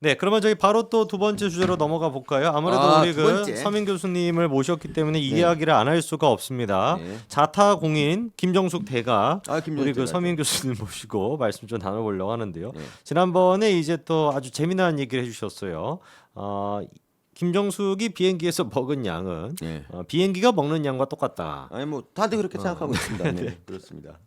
네, 그러면 저희 바로 또 두 번째 주제로 넘어가 볼까요? 아무래도 아, 우리 두 그 번째. 서민 교수님을 모셨기 때문에 이 네. 이야기를 안 할 수가 없습니다. 네. 자타 공인 김정숙 대가 아, 김정숙 우리 그 대가. 서민 교수님 모시고 말씀 좀 나눠보려고 하는데요. 네. 지난번에 이제 또 아주 재미난 얘기를 해주셨어요. 어, 김정숙이 비행기에서 먹은 양은 네. 어, 비행기가 먹는 양과 똑같다. 아니 뭐 다들 그렇게 생각하고 있습니다. 네, 그렇습니다.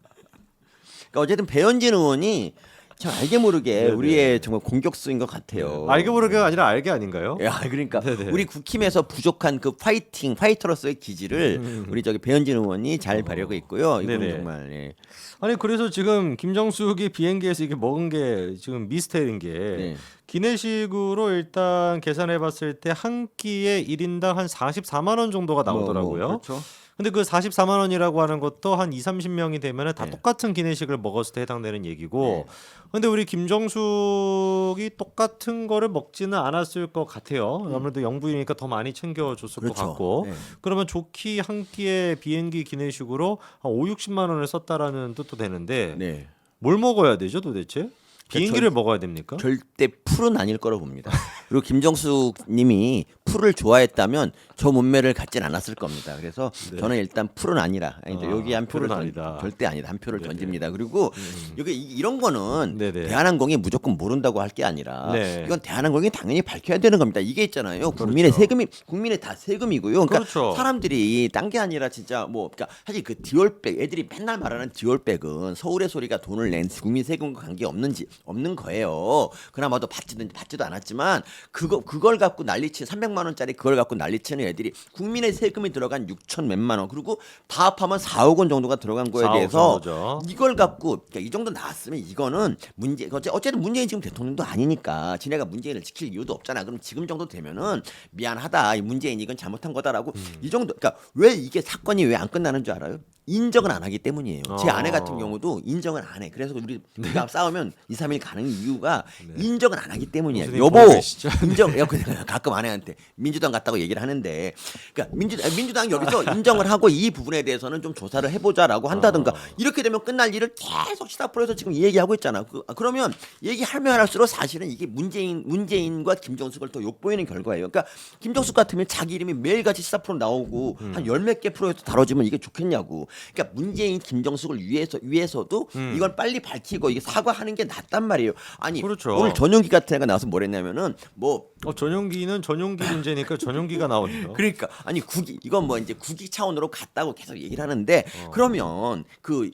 그러니까 어쨌든 배현진 의원이 참 알게 모르게. 우리의 정말 공격수인 것 같아요. 알게 모르게가 아니라 알게 아닌가요? 야, 그러니까 네네. 우리 국힘에서 부족한 그 파이팅 파이터로서의 기질을 우리 저기 배현진 의원이 잘 발휘하고 있고요. 이건 음. 네네. 정말 예. 아니 그래서 지금 김정숙이 비행기에서 이게 먹은 게 지금 미스테리인 게 네. 기내식으로 일단 계산해 봤을 때 한 끼에 1인당 한 44만 원 정도가 나오더라고요. 뭐, 뭐, 그렇죠. 근데 그 44만 원이라고 하는 것도 한 2, 30명이 되면은 다 네. 똑같은 기내식을 먹었을 때 해당되는 얘기고. 네. 근데 우리 김정숙이 똑같은 거를 먹지는 않았을 것 같아요. 아무래도 영부인이니까 더 많이 챙겨 줬을 것 음. 그렇죠. 같고. 네. 그러면 좋기 한 끼에 비행기 기내식으로 한 5, 60만 원을 썼다라는 뜻도 되는데 네. 뭘 먹어야 되죠, 도대체? 비행기를 먹어야 됩니까? 절대 풀은 아닐 거라고 봅니다. 그리고 김정숙 님이 풀을 좋아했다면 저 몸매를 갖진 않았을 겁니다. 그래서 저는 일단 풀은 아니라 아니, 네. 아, 여기 한 표를 던- 아니다. 절대 아니다. 한 표를 던집니다. 그리고 여기 이- 이런 거는 네네. 대한항공이 무조건 모른다고 할 게 아니라 네. 이건 대한항공이 당연히 밝혀야 되는 겁니다. 이게 있잖아요. 국민의 세금이 국민의 다 세금이고요. 그러니까 그렇죠. 사람들이 딴 게 아니라 진짜 뭐 그러니까 사실 그 디올백 애들이 맨날 말하는 디올백은 서울의 소리가 돈을 낸 국민 세금과 관계 없는지 없는 거예요. 그나마도 받지는 받지도 않았지만 그거 그걸 갖고 난리치 300만 원짜리 그걸 갖고 난리치는 애들이 국민의 세금이 들어간 6천 몇만 원 그리고 다 합하면 4억 원 정도가 들어간 거에 4억 대해서 정도죠. 이걸 갖고 그러니까 이 정도 나왔으면 이거는 문제 어쨌든 문재인 지금 대통령도 아니니까 지네가 문재인을 지킬 이유도 없잖아. 그럼 지금 정도 되면은 미안하다. 이 문재인 이건 잘못한 거다라고 음. 이 정도 그러니까 왜 이게 사건이 왜 안 끝나는 줄 알아요? 인정을 안 하기 때문이에요. 제 어. 아내 같은 경우도 인정을 안 해. 그래서 우리 우리가 싸우면 2, 3일 가는 이유가 네. 인정을 안 하기 때문이에요. 교수님 여보 계시죠? 인정 야, 그냥 가끔 아내한테 민주당 갔다고 얘기를 하는데 그러니까 민주 민주당 여기서 인정을 하고 이 부분에 대해서는 좀 조사를 해보자라고 한다든가 어. 이렇게 되면 끝날 일을 계속 시사 프로에서 지금 이 얘기하고 있잖아. 그, 그러면 얘기하면 할수록 사실은 이게 문재인 문재인과 김정숙을 더 욕보이는 결과예요. 그러니까 김정숙 같으면 자기 이름이 매일같이 시사 프로 나오고 음. 한열 몇 개 프로에서 다뤄지면 이게 좋겠냐고. 그러니까 문재인 김정숙을 위해서 위해서도 이걸 빨리 밝히고 이게 사과하는 게 낫단 말이에요. 아니 음. 그렇죠. 오늘 전용기 같은 애가 나와서 뭐랬냐면은 뭐 어, 전용기는 전용기 문제니까 전용기가 나오네요. 그러니까 아니 국기 이건 뭐 이제 국기 차원으로 갔다고 계속 얘기를 하는데 어. 그러면 그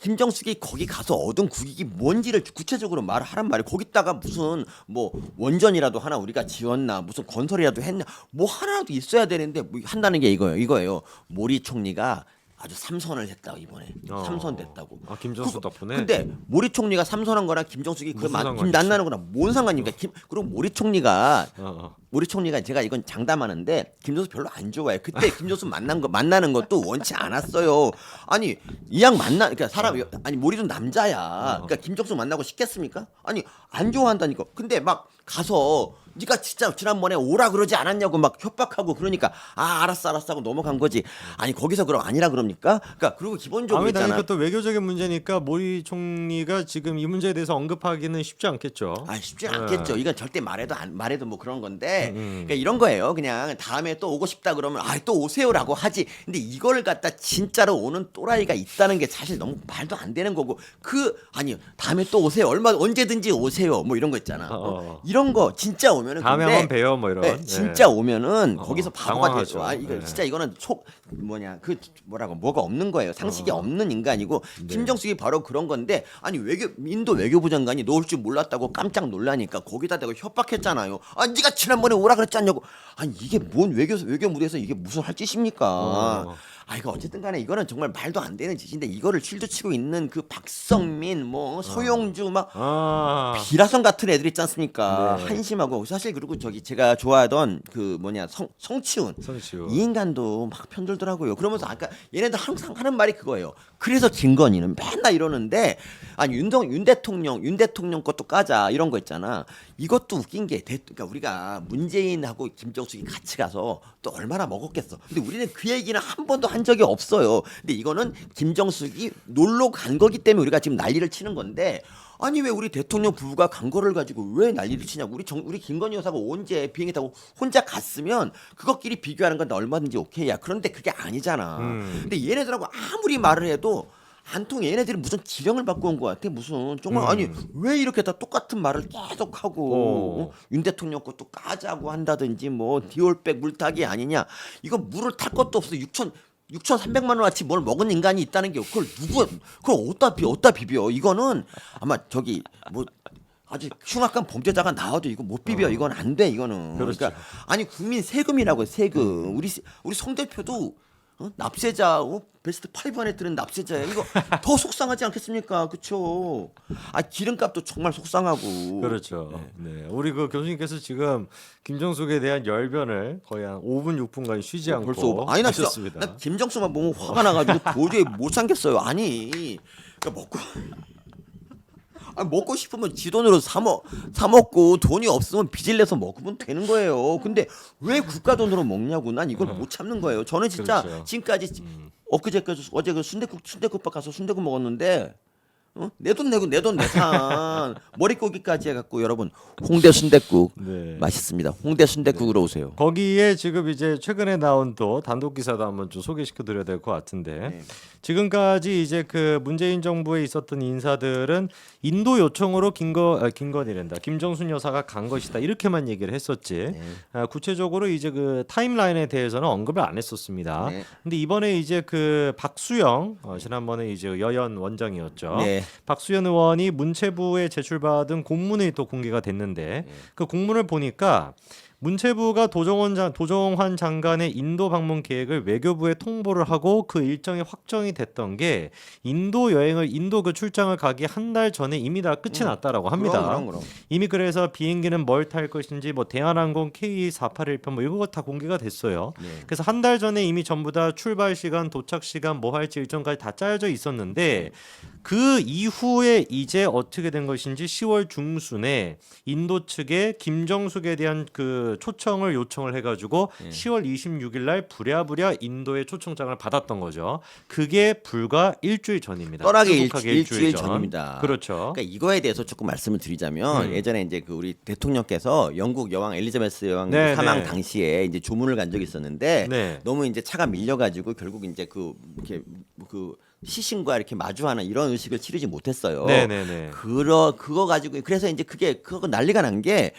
김정숙이 거기 가서 얻은 국익이 뭔지를 구체적으로 말하란 말이에요. 거기다가 무슨 뭐 원전이라도 하나 우리가 지었나 무슨 건설이라도 했냐 뭐 하나라도 있어야 되는데 뭐 한다는 게 이거예요. 이거예요. 모리 총리가 아주 삼선을 했다고 이번에 어. 삼선 됐다고. 아, 김정숙 그거- 덕분에? 근데 모리 총리가 삼선한 거랑 김정숙이 그 무슨 만 상관이지? 김난나는 거랑 뭔 상관입니까? 김 그리고 모리 총리가 어, 어. 우리 총리가 제가 이건 장담하는데 김정수 별로 안 좋아해. 그때 김정수 만난 거 만나는 것도 원치 않았어요. 아니 이양 만나 그러니까 사람 아니 모리도 남자야. 그러니까 김정수 만나고 싶겠습니까? 아니 안 좋아한다니까. 근데 막 가서 네가 진짜 지난번에 오라 그러지 않았냐고 막 협박하고 그러니까 아 알았어 알았어 하고 넘어간 거지. 아니 거기서 그럼 아니라 그럽니까? 그러니까 그리고 기본적으로 아무래도 있잖아. 이것도 외교적인 문제니까 모리 총리가 지금 이 문제에 대해서 언급하기는 쉽지 않겠죠. 아 쉽지 네. 않겠죠. 이건 절대 말해도 안 말해도 뭐 그런 건데 음, 음. 그러니까 이런 거예요. 그냥 다음에 또 오고 싶다 그러면 아 또 오세요라고 하지. 근데 이걸 갖다 진짜로 오는 또라이가 있다는 게 사실 너무 말도 안 되는 거고 그 아니 다음에 또 오세요. 얼마 언제든지 오세요. 뭐 이런 거 있잖아. 어? 어. 이런 거 진짜 오면 은 다음에 근데 한번 봬요, 뭐 이런. 네, 진짜 오면은 어, 거기서 바보가 당황하죠. 되죠. 아 이거 네. 진짜 이거는 속 뭐냐 그 뭐라고 뭐가 없는 거예요. 상식이 어. 없는 인간이고 네. 김정숙이 바로 그런 건데 아니 외교 인도 외교부 장관이 너올줄 몰랐다고 깜짝 놀라니까 거기다 대고 협박했잖아요. 아 네가 지난번에 오라 그랬지 않냐고. 아니 이게 뭔 외교 외교 무대에서 이게 무슨 할 짓입니까? 어. 아 이거 어쨌든 간에 이거는 정말 말도 안 되는 짓인데 이거를 실드 치고 있는 그 박성민 뭐 소용주 막 아. 비라성 같은 애들 있지 않습니까? 네. 한심하고 사실 그리고 저기 제가 좋아하던 그 뭐냐 성 성치훈 성치훈. 이 인간도 막 편들더라고요. 그러면서 아까 얘네들 항상 하는 말이 그거예요. 그래서 김건희는 맨날 이러는데 아니 윤정 윤 대통령 윤 대통령 것도 까자 이런 거 있잖아. 이것도 웃긴 게 대, 그러니까 우리가 문재인하고 김정숙이 같이 가서 또 얼마나 먹었겠어. 근데 우리는 그 얘기는 한 번도 한 적이 없어요. 근데 이거는 김정숙이 놀러 간 거기 때문에 우리가 지금 난리를 치는 건데 아니 왜 우리 대통령 부부가 간 거를 가지고 왜 난리를 치냐고 우리 정, 우리 김건희 여사가 언제 비행기 타고 혼자 갔으면 그것끼리 비교하는 건 얼마든지 오케이야 그런데 그게 아니잖아 음. 근데 얘네들하고 아무리 말을 해도 안 통해 얘네들이 무슨 지령을 받고 온 것 같아 무슨 정말 음. 아니 왜 이렇게 다 똑같은 말을 계속 하고 어. 어? 윤 대통령 것도 까자고 한다든지 뭐 디올백 물타기 아니냐 이거 물을 탈 것도 없어 6천 6,300만 원어치 뭘 먹은 인간이 있다는 게 그걸 누구 그걸 어디다 비 어디다 비벼? 이거는 아마 저기 뭐 아주 흉악한 범죄자가 나와도 이거 못 비벼. 이건 안 돼 이거는. 그렇죠. 그러니까 아니 국민 세금이라고 세금. 우리 우리 송 대표도 어? 납세자 어? 베스트 5 안에 드는 납세자야 이거 더 속상하지 않겠습니까 그쵸 아 기름값도 정말 속상하고 그렇죠. 네. 우리 그 교수님께서 지금 김정숙에 대한 열변을 거의 한 5분 6분간 쉬지 않고 어, 벌써 오버. 아니 나 진짜 하셨습니다. 나 김정수만 보면 화가 나가지고 도저히 못 삼겠어요. 아니 그러니까 먹고 아 먹고 싶으면 지 돈으로 사먹 사 먹고 돈이 없으면 빚을 내서 먹으면 되는 거예요. 근데 왜 국가 돈으로 먹냐고 난 이걸 못 참는 거예요. 저는 진짜 그렇죠. 지금까지 엊그제까지 어제 그 순대국 순대국밥 가서 순대국 먹었는데 어? 내돈 내고 내 돈 내산 머릿고기까지 해갖고 여러분 홍대 순대국 네. 맛있습니다. 홍대 순대국으로 오세요. 거기에 지금 이제 최근에 나온 또 단독 기사도 한번 좀 소개시켜 드려야 될 것 같은데 네. 지금까지 이제 그 문재인 정부에 있었던 인사들은 인도 요청으로 김거 아, 김건희랜다 김정순 여사가 간 것이다 이렇게만 얘기를 했었지 네. 아, 구체적으로 이제 그 타임라인에 대해서는 언급을 안 했었습니다. 네. 근데 이번에 이제 그 박수영 어, 지난번에 이제 여연 원장이었죠. 네. 박수현 의원이 문체부에 제출받은 공문이 또 공개가 됐는데 그 공문을 보니까 문체부가 도정원 장, 도정환 장관의 인도 방문 계획을 외교부에 통보를 하고 그 일정이 확정이 됐던 게 인도 여행을 인도 그 출장을 가기 한 달 전에 이미 다 끝이 났다라고 합니다. 그럼, 그럼, 그럼. 이미 그래서 비행기는 뭘 탈 것인지 뭐 대한항공 K481편 뭐 이거 다 공개가 됐어요. 네. 그래서 한 달 전에 이미 전부 다 출발 시간, 도착 시간, 뭐 할지 일정까지 다 짜여져 있었는데 그 이후에 이제 어떻게 된 것인지 10월 중순에 인도 측에 김정숙에 대한 그 초청을 요청을 해가지고 예. 10월 26일 날 부랴부랴 인도의 초청장을 받았던 거죠. 그게 불과 일주일 전입니다. 떠나기 일, 출국하기 일주일 전입니다. 그렇죠. 그러니까 이거에 대해서 조금 말씀을 드리자면 음. 예전에 이제 그 우리 대통령께서 영국 여왕 엘리자베스 여왕 네, 사망 네. 당시에 이제 조문을 간 적이 있었는데 네. 너무 이제 차가 밀려가지고 결국 이제 그 이렇게 그 시신과 이렇게 마주하는 이런 의식을 치르지 못했어요. 네네네. 그러 그거 가지고 그래서 이제 그게 그거 난리가 난 게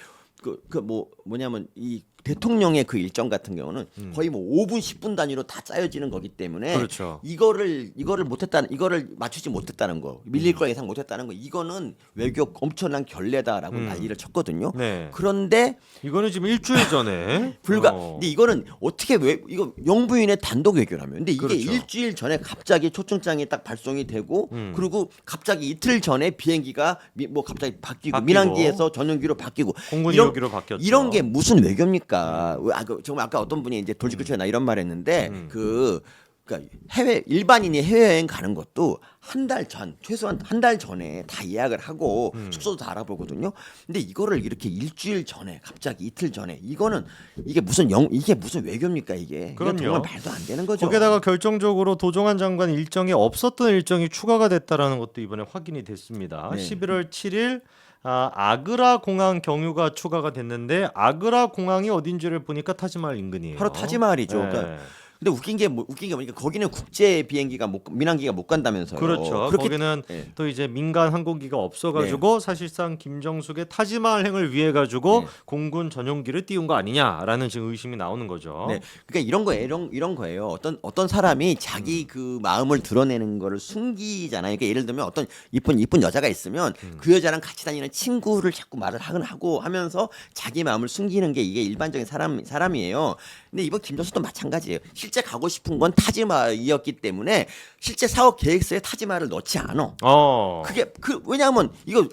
그 그 뭐 뭐냐면 이 대통령의 그 일정 같은 경우는 거의 뭐 5분 10분 단위로 다 짜여지는 거기 때문에 음. 그렇죠. 이거를 이거를 못했다는 이거를 맞추지 못했다는 거 밀릴 걸 예상 못했다는 거 이거는 외교 엄청난 결례다라고 음. 난리를 쳤거든요. 네. 그런데 이거는 지금 일주일 전에 불과 어. 근데 이거는 어떻게 왜 이거 영부인의 단독 외교라면 근데 이게 그렇죠. 일주일 전에 갑자기 초청장이 딱 발송이 되고 음. 그리고 갑자기 이틀 전에 비행기가 미, 뭐 갑자기 바뀌고, 바뀌고. 민항기에서 전용기로 바뀌고 공군 이런- 바뀌었죠. 이런 게 무슨 외교입니까? 왜, 아, 그, 정말 아까 어떤 분이 이제 돌직구치나 이런 말했는데 음. 그 그러니까 해외 일반인이 해외여행 가는 것도 한 달 전 최소한 한 달 전에 다 예약을 하고 음. 숙소도 다 알아보거든요. 근데 이거를 이렇게 일주일 전에 갑자기 이틀 전에 이거는 이게 무슨 영 이게 무슨 외교입니까 이게? 이건 그럼요. 정말 말도 안 되는 거죠. 거기다가 결정적으로 도종환 장관 일정에 없었던 일정이 추가가 됐다라는 것도 이번에 확인이 됐습니다. 네. 11월 7일 아, 아그라 공항 경유가 추가가 됐는데 아그라 공항이 어딘지를 보니까 타지마할 인근이에요. 바로 타지마할이죠. 네. 그러니까 근데 웃긴 게 뭐, 웃긴 게 뭐니까 거기는 국제 비행기가 못 민항기가 못 간다면서요. 그렇죠. 그렇게 거기는 예. 또 이제 민간 항공기가 없어가지고 사실상 김정숙의 타지마할행을 위해 가지고 네. 공군 전용기를 띄운 거 아니냐라는 지금 의심이 나오는 거죠. 네, 그러니까 이런 거예요. 이런 이런 거예요. 어떤 어떤 사람이 자기 음. 그 마음을 드러내는 거를 숨기잖아요. 그러니까 예를 들면 어떤 이쁜 이쁜 여자가 있으면 음. 그 여자랑 같이 다니는 친구를 자꾸 말을 하긴 하고 하면서 자기 마음을 숨기는 게 이게 일반적인 사람 사람이에요. 근데 이번 김정수도 마찬가지예요. 실제 가고 싶은 건 타지마이었기 때문에 실제 사업 계획서에 타지마를 넣지 않아. 어. 그게 그 왜냐하면 이거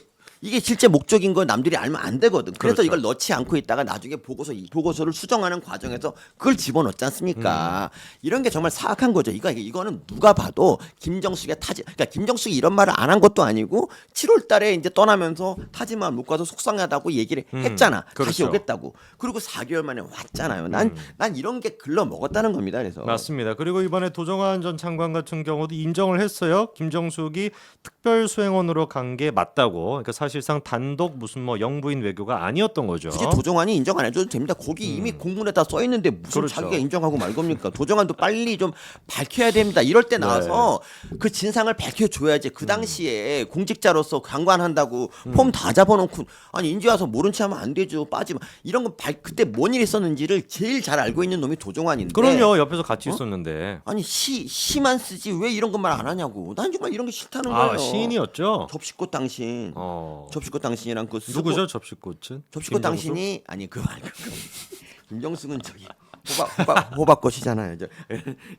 이게 실제 목적인 걸 남들이 알면 안 되거든. 그래서 그렇죠. 이걸 넣지 않고 있다가 나중에 보고서 이 보고서를 수정하는 과정에서 그걸 집어넣지 않습니까? 음. 이런 게 정말 사악한 거죠. 이거 이거는 누가 봐도 김정숙의 타지. 그러니까 김정숙이 이런 말을 안 한 것도 아니고 7월 달에 이제 떠나면서 타지만 못 가서 속상하다고 얘기를 음, 했잖아. 다시 그렇죠. 음. 오겠다고. 그리고 4개월 만에 왔잖아요. 난 난 이런 게 글러 먹었다는 겁니다. 그래서 맞습니다. 그리고 이번에 도정환 전 장관 같은 경우도 인정을 했어요. 김정숙이 특별 수행원으로 간 게 맞다고. 그러니까 사실 상 단독 무슨 뭐 영부인 외교가 아니었던 거죠. 굳이 도정환이 인정 안 해줘도 됩니다. 거기 이미 공문에 다 써 있는데 무슨 그렇죠. 자기가 인정하고 말 겁니까? 도정환도 빨리 좀 밝혀야 됩니다. 이럴 때 나와서 그 진상을 밝혀줘야지. 그 당시에 공직자로서 강관한다고 폼 다 잡아놓고 아니 인제 와서 모른 척하면 안 되죠. 빠지면 이런 거 발, 그때 뭔 일이 있었는지를 제일 잘 알고 있는 놈이 도정환인데. 그럼요. 옆에서 같이 있었는데. 아니 시 시만 쓰지 왜 이런 것만 안 하냐고. 난 정말 이런 게 싫다는 거예요. 아 시인이었죠. 접시꽃 당신. 어. 접시꽃 당신이랑 그 쓰고- 누구죠 접시꽃은? 접시꽃 김정숙? 당신이 아니 그 말고 김정숙은 저기 호박 호박 호박꽃이잖아요. 저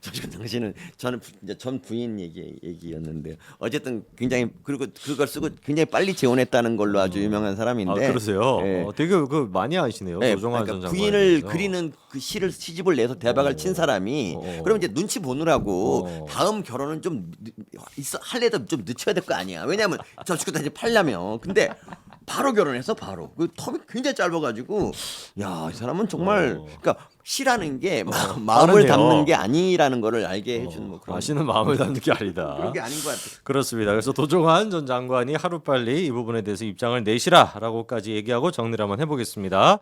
접시꽃 당신은 저는 부- 이제 전 부인 얘기 얘기였는데 어쨌든 굉장히 그리고 그걸 쓰고 굉장히 빨리 재혼했다는 걸로 아주 유명한 사람인데. 아 그러세요? 예. 어, 되게 그 많이 아시네요. 네, 도정환 그러니까 전 부인을 장관에서. 그리는 그 시를 시집을 내서 대박을 어. 친 사람이 어. 그럼 이제 눈치 보느라고 어. 다음 결혼은 좀 늦- 있어 할래도 좀 늦춰야 될 거 아니야. 왜냐하면 저축도 이제 팔려면 근데 바로 결혼해서 바로 그 텀이 굉장히 짧아가지고 야 이 사람은 정말 어. 그러니까 시라는 게 마, 마음을 빠르네요. 담는 게 아니라는 거를 알게 해주는 뭐 그런 아시는 마음을 담는 게 아니다. 그런 게 아닌 것 같아. 그렇습니다. 그래서 도종환 전 장관이 하루빨리 이 부분에 대해서 입장을 내시라라고까지 얘기하고 정리를 한번 해보겠습니다.